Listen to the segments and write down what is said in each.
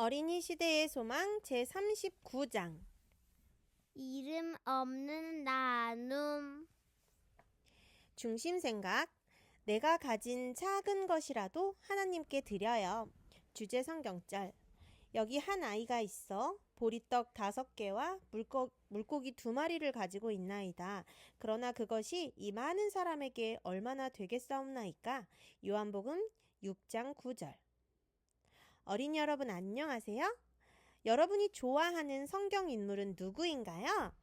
어린이 시대의 소망 제39장 이름 없는 나눔. 중심 생각 내가 가진 작은 것이라도 하나님께 드려요. 주제 성경절 여기 한 아이가 있어 보리떡 다섯 개와 물고, 물고기 두 마리를 가지고 있나이다. 그러나 그것이 이 많은 사람에게 얼마나 되겠사옵나이까? 요한복음 6장 9절 어린이 여러분 안녕하세요. 여러분이 좋아하는 성경 인물은 누구인가요?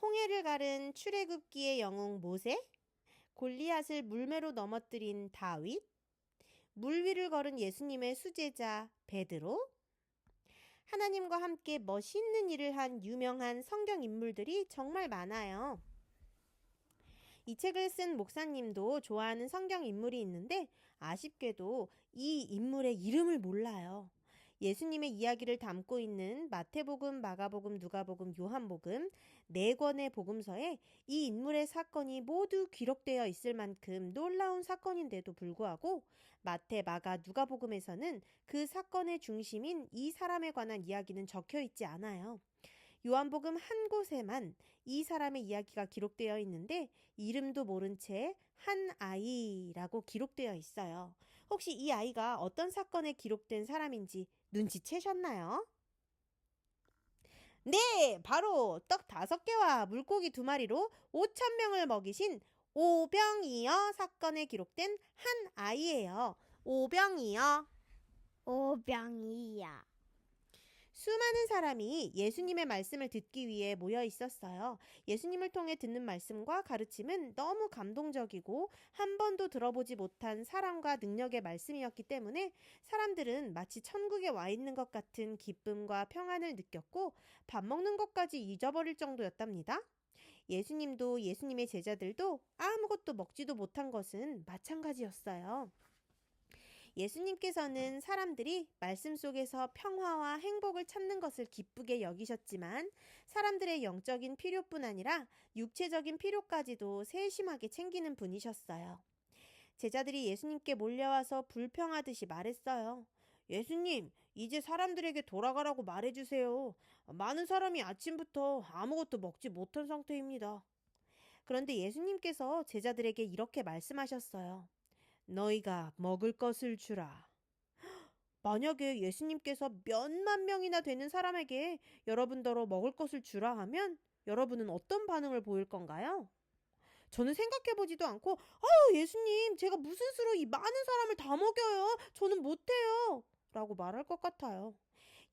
홍해를 가른 출애굽기의 영웅 모세, 골리앗을 물매로 넘어뜨린 다윗, 물 위를 걸은 예수님의 수제자 베드로, 하나님과 함께 멋있는 일을 한 유명한 성경 인물들이 정말 많아요. 이 책을 쓴 목사님도 좋아하는 성경 인물이 있는데 아쉽게도 이 인물의 이름을 몰라요. 예수님의 이야기를 담고 있는 마태복음, 마가복음, 누가복음, 요한복음 네 권의 복음서에 이 인물의 사건이 모두 기록되어 있을 만큼 놀라운 사건인데도 불구하고 마태, 마가, 누가복음에서는 그 사건의 중심인 이 사람에 관한 이야기는 적혀 있지 않아요. 요한복음 한 곳에만 이 사람의 이야기가 기록되어 있는데 이름도 모른 채 한 아이라고 기록되어 있어요. 혹시 이 아이가 어떤 사건에 기록된 사람인지 눈치채셨나요? 네, 바로 떡 다섯 개와 물고기 두 마리로 5천 명을 먹이신 오병이어 사건에 기록된 한 아이예요. 오병이어. 오병이야. 수많은 사람이 예수님의 말씀을 듣기 위해 모여 있었어요. 예수님을 통해 듣는 말씀과 가르침은 너무 감동적이고 한 번도 들어보지 못한 사랑과 능력의 말씀이었기 때문에 사람들은 마치 천국에 와 있는 것 같은 기쁨과 평안을 느꼈고 밥 먹는 것까지 잊어버릴 정도였답니다. 예수님도 예수님의 제자들도 아무것도 먹지도 못한 것은 마찬가지였어요. 예수님께서는 사람들이 말씀 속에서 평화와 행복을 찾는 것을 기쁘게 여기셨지만 사람들의 영적인 필요뿐 아니라 육체적인 필요까지도 세심하게 챙기는 분이셨어요. 제자들이 예수님께 몰려와서 불평하듯이 말했어요. 예수님, 이제 사람들에게 돌아가라고 말해주세요. 많은 사람이 아침부터 아무것도 먹지 못한 상태입니다. 그런데 예수님께서 제자들에게 이렇게 말씀하셨어요. 너희가 먹을 것을 주라. 만약에 예수님께서 몇만 명이나 되는 사람에게 여러분더러 먹을 것을 주라 하면 여러분은 어떤 반응을 보일 건가요? 저는 생각해보지도 않고, 아유, 예수님, 제가 무슨 수로 이 많은 사람을 다 먹여요? 저는 못해요. 라고 말할 것 같아요.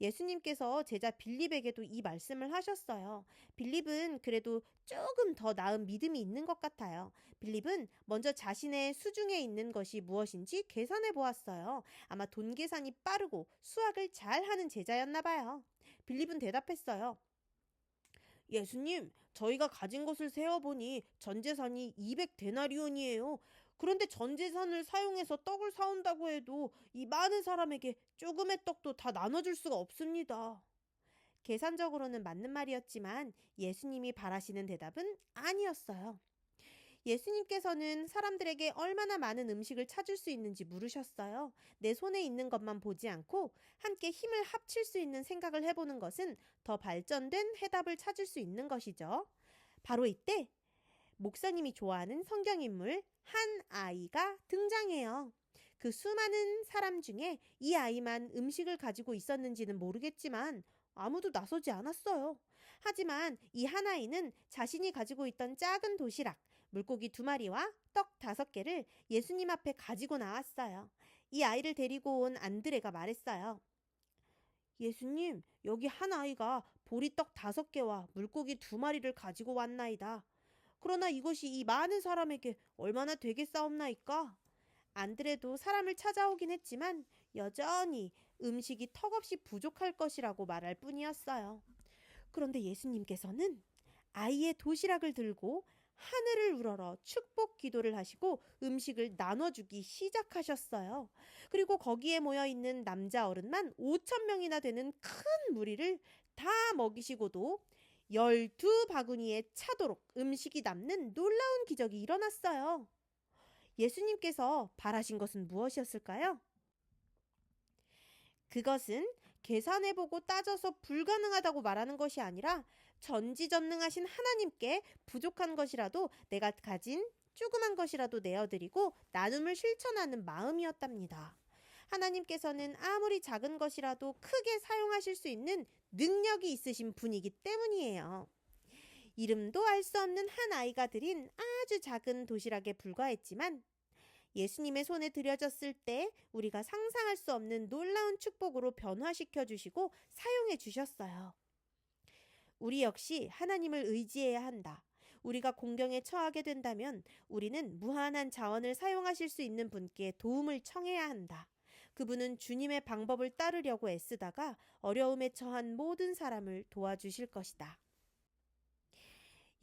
예수님께서 제자 빌립에게도 이 말씀을 하셨어요. 빌립은 그래도 조금 더 나은 믿음이 있는 것 같아요. 빌립은 먼저 자신의 수중에 있는 것이 무엇인지 계산해 보았어요. 아마 돈 계산이 빠르고 수학을 잘 하는 제자였나 봐요. 빌립은 대답했어요. 예수님, 저희가 가진 것을 세어보니 전 재산이 200데나리온이에요. 그런데 전 재산을 사용해서 떡을 사온다고 해도 이 많은 사람에게 조금의 떡도 다 나눠줄 수가 없습니다. 계산적으로는 맞는 말이었지만 예수님이 바라시는 대답은 아니었어요. 예수님께서는 사람들에게 얼마나 많은 음식을 찾을 수 있는지 물으셨어요. 내 손에 있는 것만 보지 않고 함께 힘을 합칠 수 있는 생각을 해보는 것은 더 발전된 해답을 찾을 수 있는 것이죠. 바로 이때 목사님이 좋아하는 성경인물 한 아이가 등장해요. 그 수많은 사람 중에 이 아이만 음식을 가지고 있었는지는 모르겠지만 아무도 나서지 않았어요. 하지만 이 한 아이는 자신이 가지고 있던 작은 도시락, 물고기 두 마리와 떡 다섯 개를 예수님 앞에 가지고 나왔어요. 이 아이를 데리고 온 안드레가 말했어요. 예수님, 여기 한 아이가 보리떡 다섯 개와 물고기 두 마리를 가지고 왔나이다. 그러나 이것이 이 많은 사람에게 얼마나 되겠사옵나이까? 안드레도 사람을 찾아오긴 했지만 여전히 음식이 턱없이 부족할 것이라고 말할 뿐이었어요. 그런데 예수님께서는 아이의 도시락을 들고 하늘을 우러러 축복 기도를 하시고 음식을 나눠주기 시작하셨어요. 그리고 거기에 모여 있는 남자 어른만 5천 명이나 되는 큰 무리를 다 먹이시고도 열두 바구니에 차도록 음식이 남는 놀라운 기적이 일어났어요. 예수님께서 바라신 것은 무엇이었을까요? 그것은 계산해보고 따져서 불가능하다고 말하는 것이 아니라 전지전능하신 하나님께 부족한 것이라도 내가 가진 조그만 것이라도 내어드리고 나눔을 실천하는 마음이었답니다. 하나님께서는 아무리 작은 것이라도 크게 사용하실 수 있는 능력이 있으신 분이기 때문이에요. 이름도 알 수 없는 한 아이가 드린 아주 작은 도시락에 불과했지만 예수님의 손에 들여졌을 때 우리가 상상할 수 없는 놀라운 축복으로 변화시켜 주시고 사용해 주셨어요. 우리 역시 하나님을 의지해야 한다. 우리가 공경에 처하게 된다면 우리는 무한한 자원을 사용하실 수 있는 분께 도움을 청해야 한다. 그분은 주님의 방법을 따르려고 애쓰다가 어려움에 처한 모든 사람을 도와주실 것이다.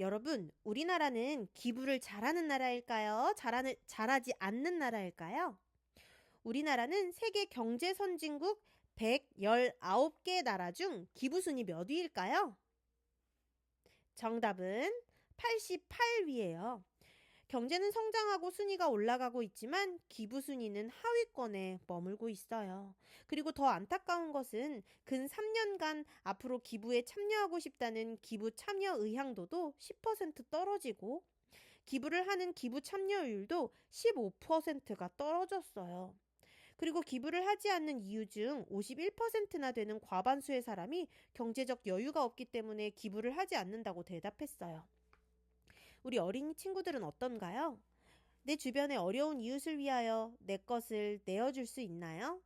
여러분, 우리나라는 기부를 잘하는 나라일까요? 잘하는, 잘하지 않는 나라일까요? 우리나라는 세계 경제 선진국 119개 나라 중 기부 순위 몇 위일까요? 정답은 88위예요. 경제는 성장하고 순위가 올라가고 있지만 기부 순위는 하위권에 머물고 있어요. 그리고 더 안타까운 것은 근 3년간 앞으로 기부에 참여하고 싶다는 기부 참여 의향도도 10% 떨어지고 기부를 하는 기부 참여율도 15%가 떨어졌어요. 그리고 기부를 하지 않는 이유 중 51%나 되는 과반수의 사람이 경제적 여유가 없기 때문에 기부를 하지 않는다고 대답했어요. 우리 어린이 친구들은 어떤가요? 내 주변의 어려운 이웃을 위하여 내 것을 내어줄 수 있나요?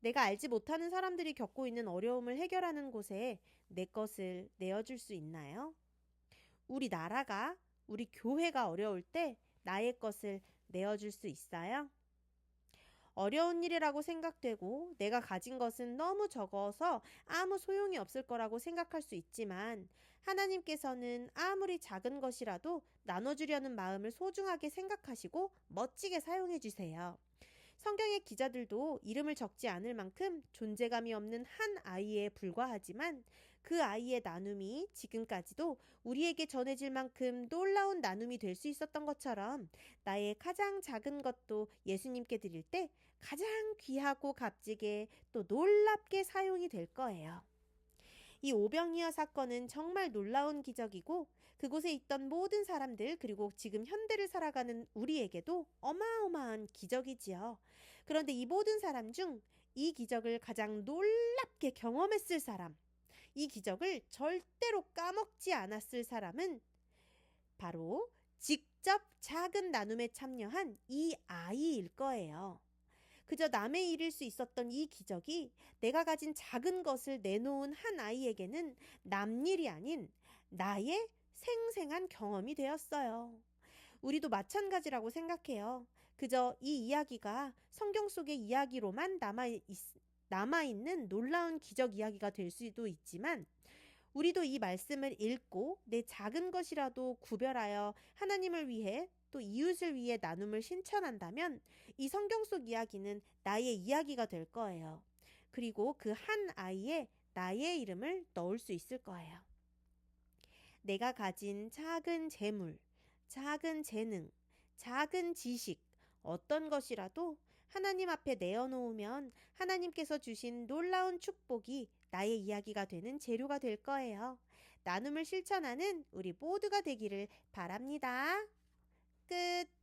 내가 알지 못하는 사람들이 겪고 있는 어려움을 해결하는 곳에 내 것을 내어줄 수 있나요? 우리 나라가, 우리 교회가 어려울 때 나의 것을 내어줄 수 있어요? 어려운 일이라고 생각되고 내가 가진 것은 너무 적어서 아무 소용이 없을 거라고 생각할 수 있지만 하나님께서는 아무리 작은 것이라도 나눠주려는 마음을 소중하게 생각하시고 멋지게 사용해 주세요. 성경의 기자들도 이름을 적지 않을 만큼 존재감이 없는 한 아이에 불과하지만 그 아이의 나눔이 지금까지도 우리에게 전해질 만큼 놀라운 나눔이 될 수 있었던 것처럼 나의 가장 작은 것도 예수님께 드릴 때 가장 귀하고 값지게 또 놀랍게 사용이 될 거예요. 이 오병이어 사건은 정말 놀라운 기적이고 그곳에 있던 모든 사람들 그리고 지금 현대를 살아가는 우리에게도 어마어마한 기적이지요. 그런데 이 모든 사람 중 이 기적을 가장 놀랍게 경험했을 사람, 이 기적을 절대로 까먹지 않았을 사람은 바로 직접 작은 나눔에 참여한 이 아이일 거예요. 그저 남의 일일 수 있었던 이 기적이 내가 가진 작은 것을 내놓은 한 아이에게는 남일이 아닌 나의 생생한 경험이 되었어요. 우리도 마찬가지라고 생각해요. 그저 이 이야기가 성경 속의 이야기로만 남아 있, 남아있는 놀라운 기적 이야기가 될 수도 있지만 우리도 이 말씀을 읽고 내 작은 것이라도 구별하여 하나님을 위해 또 이웃을 위해 나눔을 신천한다면 이 성경 속 이야기는 나의 이야기가 될 거예요. 그리고 그 한 아이에 나의 이름을 넣을 수 있을 거예요. 내가 가진 작은 재물, 작은 재능, 작은 지식, 어떤 것이라도 하나님 앞에 내어놓으면 하나님께서 주신 놀라운 축복이 나의 이야기가 되는 재료가 될 거예요. 나눔을 실천하는 우리 모두가 되기를 바랍니다. 끝.